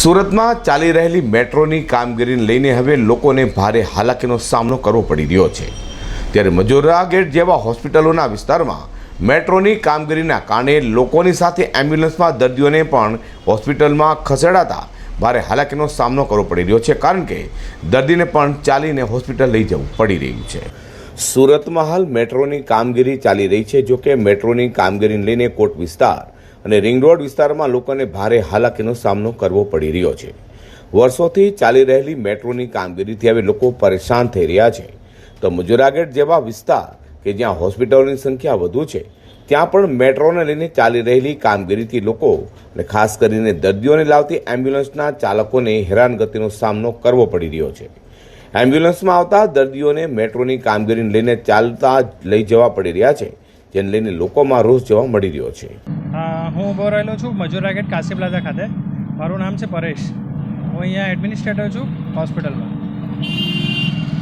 સુરતમાં ચાલી રહેલી મેટ્રોની કામગીરીને લઈને હવે લોકોને ભારે હાલાકીનો સામનો કરવો પડી રહ્યો છે. ત્યારે મજોરા ગેટ જેવા હોસ્પિટલોના વિસ્તારમાં મેટ્રોની કામગીરીના કારણે લોકોની સાથે એમ્બ્યુલન્સમાં દર્દીઓને પણ હોસ્પિટલમાં ખસેડાતા ભારે હાલાકીનો સામનો કરવો પડી રહ્યો છે, કારણ કે દર્દીને પણ ચાલીને હોસ્પિટલ લઈ જવું પડી રહ્યું છે. સુરતમાં હાલ મેટ્રોની કામગીરી ચાલી રહી છે જો કે મેટ્રોની કામગીરીને લઈને કોટ વિસ્તાર અને રિંગ રોડ વિસ્તારમાં લોકોને ભારે હાલાકીનો સામનો કરવો પડી રહ્યો છે. વર્ષોથી ચાલી રહેલી મેટ્રોની કામગીરીથી હવે લોકો પરેશાન થઈ રહ્યા છે. તો મજુરાગેટ જેવા વિસ્તાર કે જ્યાં હોસ્પિટલોની સંખ્યા વધુ છે, ત્યાં પણ મેટ્રોને લઈને ચાલી રહેલી કામગીરીથી લોકો અને ખાસ કરીને દર્દીઓને લાવતી એમ્બ્યુલન્સના ચાલકોને હેરાનગતિનો સામનો કરવો પડી રહ્યો છે. એમ્બ્યુલન્સમાં આવતા દર્દીઓને મેટ્રોની કામગીરીને લઈને ચાલતા લઈ જવા પડી રહ્યા છે. જેને લઈને લોકોમાં રોષ જોવા મળી રહ્યો છે. હા હું ઊભો રહેલો છું મજૂર ગેટ કાશી પ્લાઝા ખાતે. મારું નામ છે પરેશ. હું અહીંયા એડમિનિસ્ટ્રેટર છું હોસ્પિટલમાં.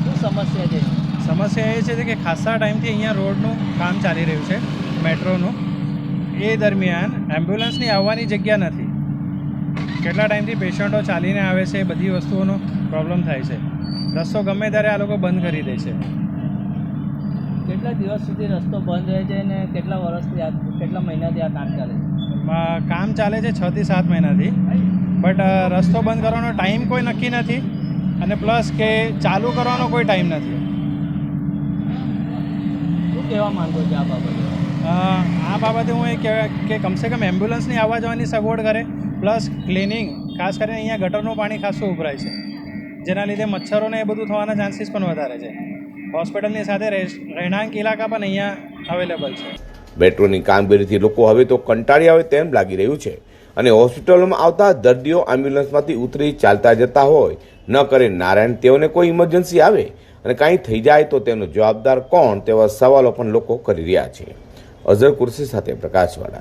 શું સમસ્યા છે? સમસ્યા એ છે કે ખાસા ટાઈમથી અહીંયા રોડનું કામ ચાલી રહ્યું છે મેટ્રોનું. એ દરમિયાન એમ્બ્યુલન્સની આવવાની જગ્યા નથી. કેટલા ટાઈમથી પેશન્ટો ચાલીને આવે છે બધી વસ્તુઓનો પ્રોબ્લેમ થાય છે. રસ્તો ગમે ત્યારે આ લોકો બંધ કરી દે છે. કેટલા દિવસ સુધી રસ્તો બંધ રહે છે અને કેટલા વર્ષથી આ કેટલા મહિનાથી આ કામ ચાલે છે? કામ ચાલે છે છ થી સાત મહિનાથી. બટ રસ્તો બંધ કરવાનો ટાઈમ કોઈ નક્કી નથી અને પ્લસ કે ચાલુ કરવાનો કોઈ ટાઈમ નથી. શું કહેવા માંગો છો આ બાબતે? આ બાબતે હું એ કહેવાય કે કમસે કમ એમ્બ્યુલન્સની આવવા જવાની સગવડ કરે પ્લસ ક્લિનિંગ ખાસ કરીને અહીંયા ગટરનું પાણી ખાસું ઉભરાય છે. જેના લીધે મચ્છરોને એ બધું થવાના ચાન્સીસ પણ વધારે છે. હોસ્પિટલની સાથે રહેણાંક ઇલાકા પણ અહીંયા અવેલેબલ છે. મેટ્રોની કામગીરીથી લોકો હવે તો કંટાળી આવે તેમ લાગી રહ્યું છે. અને હોસ્પિટલોમાં આવતા દર્દીઓ એમ્બ્યુલન્સમાંથી ઉતરી ચાલતા જતા હોય. ન કરે નારાયણ, તેઓને કોઈ ઇમરજન્સી આવે? અને કાંઈ થઈ જાય તો તેનો જવાબદાર કોણ? તેવા સવાલો પણ લોકો કરી રહ્યા છે. અઝર કુર્સી સાથે પ્રકાશવાળા.